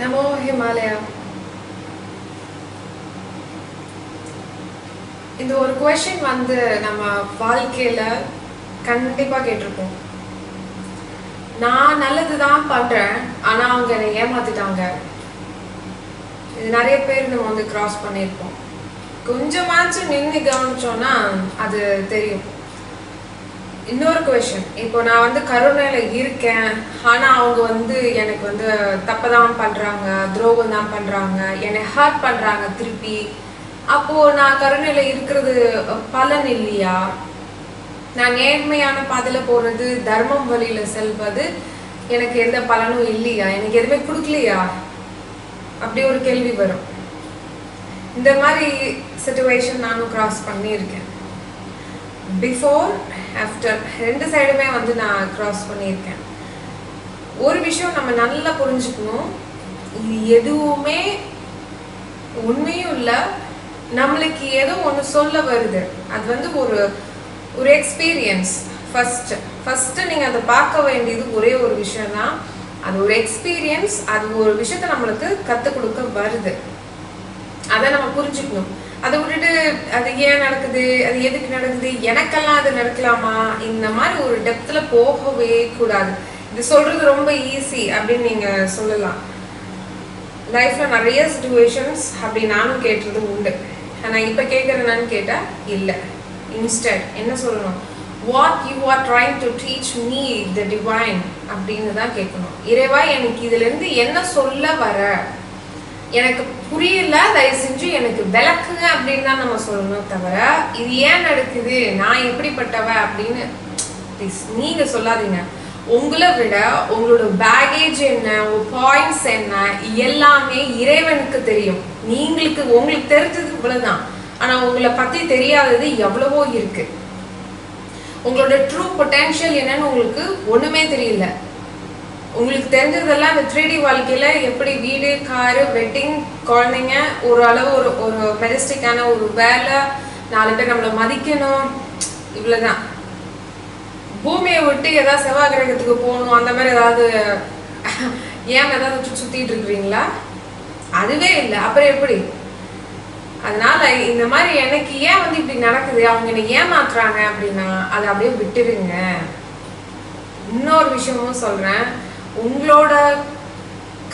நமோ ஹிமாலயா இந்த ஒரு கொஷின் வந்து நம்ம வாழ்க்கையில கண்டிப்பா கேட்டிருப்போம். நான் நல்லதுதான் பண்றேன் ஆனா அவங்க என்னை ஏமாத்திட்டாங்க. இது நிறைய பேர் நம்ம வந்து கிராஸ் பண்ணியிருப்போம். கொஞ்சமாச்சும் நின்று கவனிச்சோம்னா அது தெரியும். இன்னொரு கொஷின் இப்போ நான் வந்து கருணையில இருக்கேன். ஆனா அவங்க வந்து எனக்கு வந்து தப்பதான் பண்றாங்க துரோகம் தான் பண்றாங்க என்னை ஹர்ட் பண்றாங்க திருப்பி. அப்போ நான் கருணையில இருக்கிறது பலன் இல்லையா? நான் நேர்மையான பாதையில போறது தர்மம் வழியில செல்வது எனக்கு எந்த பலனும் இல்லையா? எனக்கு எதுவுமே கொடுக்கலையா? அப்படி ஒரு கேள்வி வரும். இந்த மாதிரி சுச்சுவேஷன் நானும் கிராஸ் பண்ணியிருக்கேன். பிஃபோர் ஆஃப்டர் ரெண்டு சைடுமே வந்து நான் க்ராஸ் பண்ணியிருக்கேன். ஒரு விஷயம் நம்ம நல்லா புரிஞ்சுக்கணும். இது எதுவுமே உண்மையும் இல்லை. நம்மளுக்கு ஏதோ ஒன்று சொல்ல வருது. அது வந்து ஒரு ஒரு எக்ஸ்பீரியன்ஸ் ஃபஸ்ட்டு ஃபஸ்ட்டு நீங்கள் அதை பார்க்க வேண்டியது ஒரே ஒரு விஷயம் தான் அது ஒரு எக்ஸ்பீரியன்ஸ் அது ஒரு விஷயத்த நம்மளுக்கு கற்றுக் கொடுக்க வருது. அதை நம்ம புரிஞ்சுக்கணும். அதை விட்டுட்டு அது ஏன் நடக்குது? அது எதுக்கு நடக்குது? எனக்கெல்லாம் அது நடக்கலாமா? இந்த மாதிரி ஒரு டெப்த்ல போகவே கூடாது. இது சொல்றது ரொம்ப ஈஸி அப்படின்னு நீங்க சொல்லலாம். லைஃப்ல நிறைய சுச்சுவேஷன்ஸ் அப்படி நானும் கேட்டது உண்டு. ஆனா இப்ப கேட்கறேன்னு கேட்டா இல்ல. இன்ஸ்டன்ட் என்ன சொல்லணும்? What you are trying to teach me the divine அப்படின்னு தான் கேட்கணும். இறைவா எனக்கு இதுல இருந்து என்ன சொல்ல வர? எனக்கு புரியல தயவு செஞ்சு எனக்கு விளக்குங்க அப்படின்னு தான் நம்ம சொல்லணும் தவிர இது ஏன் நடக்குது? நான் எப்படிப்பட்டவ அப்படின்னு ப்ளீஸ் நீங்க சொல்லாதீங்க. உங்களை விட உங்களோட பேகேஜ் என்ன உங்க பாயிண்ட்ஸ் என்ன எல்லாமே இறைவனுக்கு தெரியும். நீங்களுக்கு உங்களுக்கு தெரிஞ்சது இவ்வளவுதான். ஆனா உங்களை பத்தி தெரியாதது எவ்வளவோ இருக்கு. உங்களோட ட்ரூ பொட்டன்ஷியல் என்னன்னு உங்களுக்கு ஒண்ணுமே தெரியல. உங்களுக்கு தெரிஞ்சதெல்லாம் இந்த த்ரீ டி வாழ்க்கையில எப்படி வீடு காரு வெட்டிங் குழந்தைங்க ஒரு அளவு ஒரு ஒரு மெஜஸ்டிக்கான ஒரு வேலை நாலு பேர் நம்மளை மதிக்கணும் இவ்வளவுதான். பூமியை விட்டு ஏதாவது செவ்வாய் கிரகத்துக்கு போகணும் அந்த மாதிரி ஏதாவது ஏன் ஏதாவது சுத்தி சுத்திட்டு இருக்கிறீங்களா? அதுவே இல்லை. அப்புறம் எப்படி? அதனால இந்த மாதிரி எனக்கு ஏன் வந்து இப்படி நடக்குது? அவங்க என்னை ஏமாத்துறாங்க அப்படின்னா அதை அப்படியே விட்டுருங்க. இன்னொரு விஷயமும் சொல்றேன். உங்களோட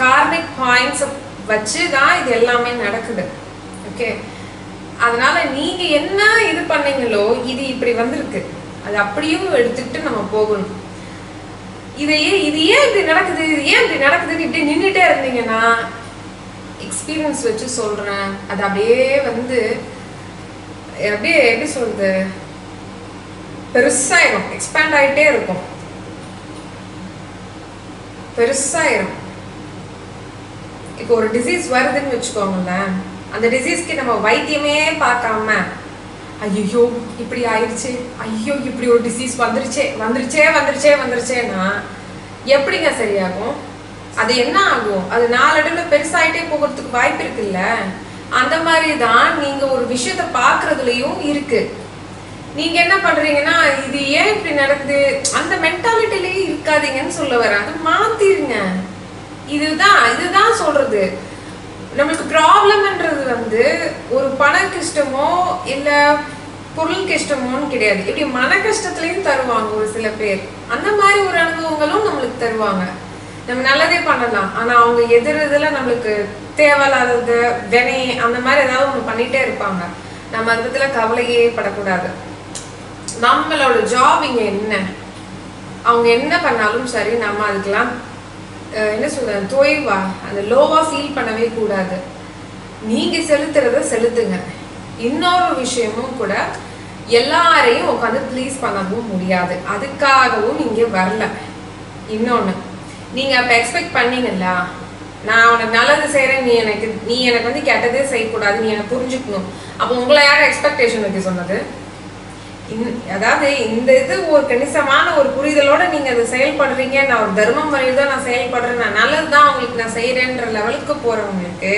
கார்மிக் பாயிண்ட்ஸ் வச்சு தான் இது எல்லாமே நடக்குது. ஓகே அதனால நீங்க என்ன இது பண்ணீங்களோ இது இப்படி வந்திருக்கு. அது அப்படியும் எடுத்துக்கிட்டு நம்ம போகணும். இதையே இது ஏன் இப்படி நடக்குது? இது ஏன் இப்படி நடக்குதுன்னு இப்படி நின்றுட்டே இருந்தீங்கன்னா எக்ஸ்பீரியன்ஸ் வச்சு சொல்றேன். அது அப்படியே வந்து அப்படியே எப்படி சொல்றது? பெருசாயிரும். எக்ஸ்பேண்ட் ஆகிட்டே இருக்கும். பெருசாயிரும் இப்போ ஒரு டிசீஸ் வருதுன்னு வச்சுக்கோங்களேன். அந்த டிசீஸ்க்கு நம்ம வைத்தியமே பார்க்காம ஐயோ இப்படி ஆயிடுச்சு ஐயோ இப்படி ஒரு டிசீஸ் வந்துருச்சே வந்துருச்சே வந்துருச்சே வந்துருச்சேன்னா எப்படிங்க சரியாகும்? அது என்ன ஆகும்? அது நாளடைவில் பெருசாயிட்டே போகிறதுக்கு வாய்ப்பு இருக்குல்ல? அந்த மாதிரி தான் நீங்கள் ஒரு விஷயத்த பார்க்குறதுலையும் இருக்கு. நீங்கள் என்ன பண்ணுறீங்கன்னா இது ஏன் இப்படி நடக்குது? அந்த மென்ட் இருக்காதீங்கன்னு சொல்ல வராங்க மாத்திருங்க. இதுதான் இதுதான் சொல்றது. நம்மளுக்கு ப்ராப்ளம்ன்றது வந்து ஒரு பண கஷ்டமோ இல்ல பொருள் கஷ்டமோன்னு கிடையாது. இப்படி மன கஷ்டத்துலயும் தருவாங்க ஒரு சில பேர். அந்த மாதிரி ஒரு அனுபவங்களும் நம்மளுக்கு தருவாங்க. நம்ம நல்லதே பண்ணலாம். ஆனா அவங்க எதிர்றதுல நம்மளுக்கு தேவையில்லாதது வினை அந்த மாதிரி ஏதாவது ஒண்ணு பண்ணிட்டே இருப்பாங்க. நம்ம அந்த கவலையே படக்கூடாது. நம்மளோட ஜாப் இங்க என்ன? அவங்க என்ன பண்ணாலும் சரி நம்ம அதுக்கெல்லாம் என்ன சொல்ற தோய்வா அந்த லோவா ஃபீல் பண்ணவே கூடாது. நீங்க செலுத்துறத செலுத்துங்க. இன்னொரு விஷயமும் கூட எல்லாரையும் உட்காந்து ப்ளீஸ் பண்ணவும் முடியாது. அதுக்காகவும் இங்கே வரல. இன்னொன்று நீங்க அப்ப எக்ஸ்பெக்ட் பண்ணீங்கல்ல நான் உனக்கு நல்லது செய்றேன் நீ எனக்கு நீ எனக்கு வந்து கெட்டதே செய்யக்கூடாது நீ எனக்கு புரிஞ்சுக்கணும். அப்போ உங்களை யார் எக்ஸ்பெக்டேஷன் வைக்க சொன்னது? அதாவது இந்த இது ஒரு கணிசமான ஒரு புரிதலோட நீங்க அதை செயல்படுறீங்க. நான் ஒரு தர்மம் வழியில் தான் நான் செயல்படுறேன். நான் நல்லது தான் அவங்களுக்கு நான் செய்யறேன்ற லெவலுக்கு போறவங்களுக்கு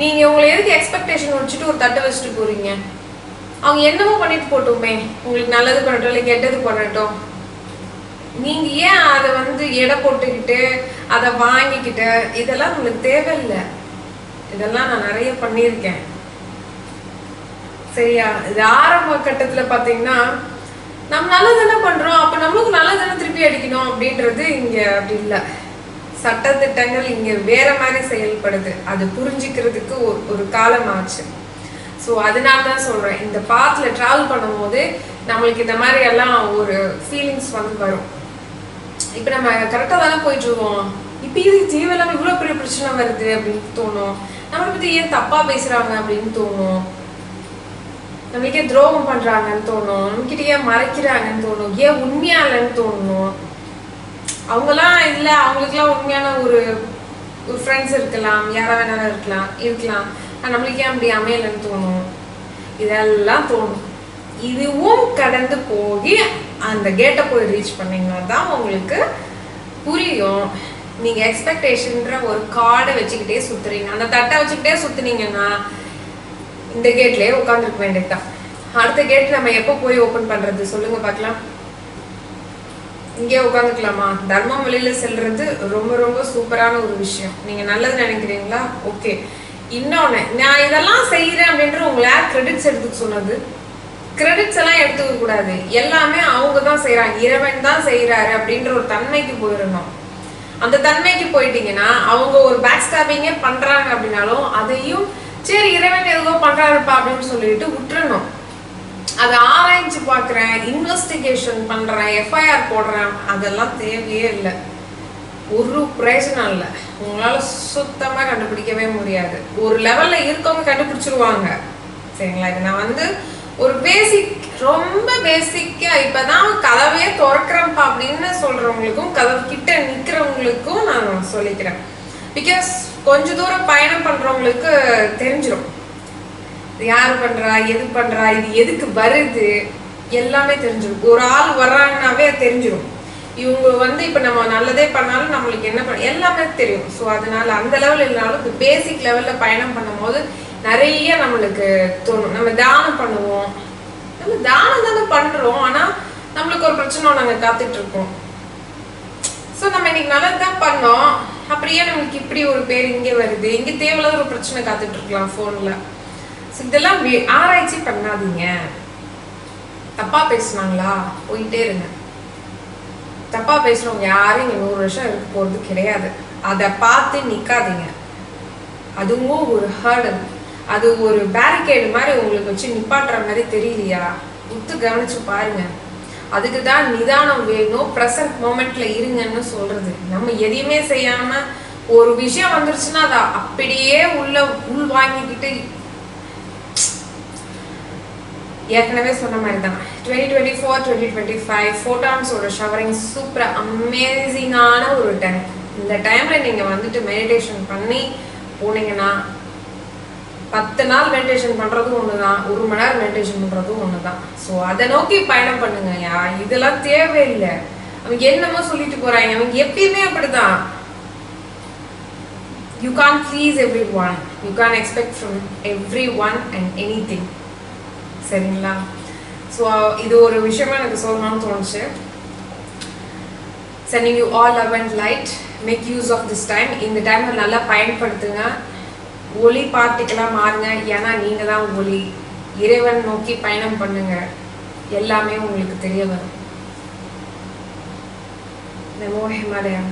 நீங்க உங்களை எதுக்கு எக்ஸ்பெக்டேஷன் வச்சுட்டு ஒரு தட்டை வச்சுட்டு போறீங்க? அவங்க என்னமோ பண்ணிட்டு போட்டுமே. உங்களுக்கு நல்லது பண்ணட்டும் இல்லை கெட்டது பண்ணட்டும். நீங்க ஏன் அதை வந்து எடை போட்டுக்கிட்டு அதை வாங்கிக்கிட்டு இதெல்லாம் உங்களுக்கு தேவையில்லை. இதெல்லாம் நான் நிறைய பண்ணியிருக்கேன். சரியா? இது ஆரம்ப கட்டத்துல பாத்தீங்கன்னா நம்ம நல்லது தானே பண்றோம். அப்ப நம்மளுக்கு நல்லது தானே திருப்பி அடிக்கணும் அப்படின்றது இங்க அப்படி இல்லை. சட்டத்திட்டங்கள் இங்க வேற மாதிரி செயல்படுது. அது புரிஞ்சுக்கிறதுக்கு ஒரு ஒரு காலம் ஆச்சு. ஸோ அதனால தான் சொல்றேன். இந்த பாத்துல டிராவல் பண்ணும்போது நம்மளுக்கு இந்த மாதிரி எல்லாம் ஒரு ஃபீலிங்ஸ் வந்து வரும். இப்போ நம்ம கரெக்டாக தானே போயிட்டு இருக்கோம். இப்போ இது தேவையில்லாம இவ்வளோ பெரிய பிரச்சனை வருது அப்படின்னு தோணும். நம்மளை பற்றி ஏன் தப்பா பேசுறாங்க அப்படின்னு தோணும். நம்மளுக்கே துரோகம் பண்றாங்கன்னு தோணும். நம்மகிட்ட ஏன் மறைக்கிறாங்கன்னு தோணும். ஏன் உண்மையா இல்லைன்னு தோணும். அவங்கெல்லாம் இல்ல அவங்களுக்குலாம் உண்மையான ஒரு ஒரு ஃப்ரெண்ட்ஸ் இருக்கலாம் யாரா வேணாலும் இருக்கலாம் இருக்கலாம். நம்மளுக்கு ஏன் அப்படி அமையலைன்னு தோணும்? இதெல்லாம் தோணும். இதுவும் கடந்து போய் அந்த கேட்டை போய் ரீச் பண்ணீங்கன்னா தான் உங்களுக்கு புரியும். நீங்க எக்ஸ்பெக்டேஷன்ற ஒரு கார்டை வச்சுக்கிட்டே சுத்துறீங்க. அந்த தட்டை வச்சுக்கிட்டே சுத்துனீங்கன்னா இந்த கேட்லயே உட்காந்துருக்க வேண்டியதுதான். அடுத்த கேட் நம்ம எப்போ போய் ஓபன் பண்றது? சொல்லுங்க பார்க்கலாம். இங்கே உட்காந்துக்கலாமா தர்மம் வழியில செல்றது ரொம்ப ரொம்ப சூப்பரான ஒரு விஷயம். நீங்க நல்லது நினைக்கிறீங்களா? ஓகே. இன்னொன்னு நான் இதெல்லாம் செய்யறேன் அப்படின்ற உங்களை கிரெடிட்ஸ் எடுத்துக்க சொன்னது. கிரெடிட்ஸ் எல்லாம் எடுத்துக்க கூடாது. எல்லாமே அவங்க தான் செய்யறாங்க இறைவன் தான் செய்யறாரு அப்படின்ற ஒரு தன்மைக்கு போயிடணும். அந்த தன்மைக்கு போயிட்டீங்கன்னா அவங்க ஒரு பேக் ஸ்டாபிங்கே பண்றாங்க அப்படின்னாலும் அதையும் சரி இறைவன் எதுவோ பண்றாருப்பா அப்படின்னு சொல்லிட்டு விட்டுறணும். அதை ஆராய்ச்சி பார்க்குறேன் இன்வெஸ்டிகேஷன் பண்றேன் எஃப்ஐஆர் போடுறேன் அதெல்லாம் தேவையே இல்லை. ஒரு பிரயோஜனம் இல்லை. உங்களால சுத்தமா கண்டுபிடிக்கவே முடியாது. ஒரு லெவல்ல இருக்கவங்க கண்டுபிடிச்சிருவாங்க. சரிங்களா? இது நான் வந்து ஒரு பேசிக் ரொம்ப பேசிக்கா இப்பதான் கதவையே திறக்கிறேன்ப்பா அப்படின்னு சொல்றவங்களுக்கும் கதவு கிட்ட நிக்கிறவங்களுக்கும் நான் சொல்லிக்கிறேன். பிகாஸ் கொஞ்ச தூரம் பயணம் பண்றவங்களுக்கு தெரிஞ்சிடும் யார் பண்றா எது பண்றா இது எதுக்கு வருது எல்லாமே தெரிஞ்சிடும் ஒரு ஆள் வர்றாங்கனாவே தெரிஞ்சிடும் இவங்க வந்து இப்ப நம்ம நல்லதே பண்ணாலும் நம்மளுக்கு என்ன பண்ண எல்லாமே தெரியும். ஸோ அதனால அந்த லெவல் இல்லைனாலும் இப்போ பேசிக் லெவல்ல பயணம் பண்ணும்போது நிறைய நம்மளுக்கு தோணும். நம்ம தானம் பண்ணுவோம். நம்ம தானம் தானே பண்றோம். ஆனா நம்மளுக்கு ஒரு பிரச்சனை நாங்க காத்துட்டு இருக்கோம். ஸோ நம்ம இன்னைக்கு நல்லது தான் பண்ணோம். அப்படியே நம்மளுக்கு இப்படி ஒரு பேர் இங்கே வருது. இங்கே தேவையில்லாத ஒரு பிரச்சனை காத்துட்டு இருக்கலாம் ஃபோனில் ஸோ இதெல்லாம் ஆராய்ச்சி பண்ணாதீங்க. தப்பா பேசுனாங்களா? போயிட்டே இருங்க. தப்பா பேசுறவங்க யாரும் இங்கே நூறு வருஷம் இருக்க போறது கிடையாது. அதை பார்த்து நிக்காதீங்க. அதுவும் ஒரு ஹர்டல் அது ஒரு பேரிகேடு மாதிரி உங்களுக்கு வச்சு நிப்பாட்டுற மாதிரி தெரியலையா? உத்து கவனிச்சு பாருங்க. அதுக்கு தான் நிதானம் வேணும். ப்ரெசன்ட் மோமெண்ட்ல இருங்கன்னு சொல்றது. நம்ம எதையுமே செய்யாம ஒரு விஷயம் வந்துருச்சுன்னா அதை அப்படியே உள்ள உள் வாங்கிக்கிட்டு ஏற்கனவே சொன்ன மாதிரி தான் twenty twenty four twenty twenty five ஃபோட்டான்ஸோட showering super அமேசிங்கான ஒரு டைம் இந்த டைம்ல நீங்க வந்துட்டு மெடிடேஷன் பண்ணி போனீங்கன்னா பத்து நாள் மெடிடேஷன் பண்றதும் ஒண்ணுதான் ஒரு மணி நேரம் மெடிடேஷன் பண்றதும் ஒண்ணுதான். ஸோ அதை நோக்கி பயணம் பண்ணுங்க யா இதெல்லாம் தேவையில்லை. அவங்க என்னமோ சொல்லிட்டு போறாங்க. அவங்க எப்பயுமே அப்படிதான். You can't please everyone you can't expect from everyone and anything சரிங்களா? ஸோ இது ஒரு விஷயமா எனக்கு சொல்லணும்னு தோணுச்சு. Sending you all love and light make use of this time இந்த டைமை நல்லா பயன்படுத்துங்க. ஒளி பார்ட்டிக்கெல்லாம் மாறுங்க. ஏன்னா நீங்க தான் ஒளி. இறைவன் நோக்கி பயணம் பண்ணுங்க. எல்லாமே உங்களுக்கு தெரிய வரும். நமோ ஹிமாலயா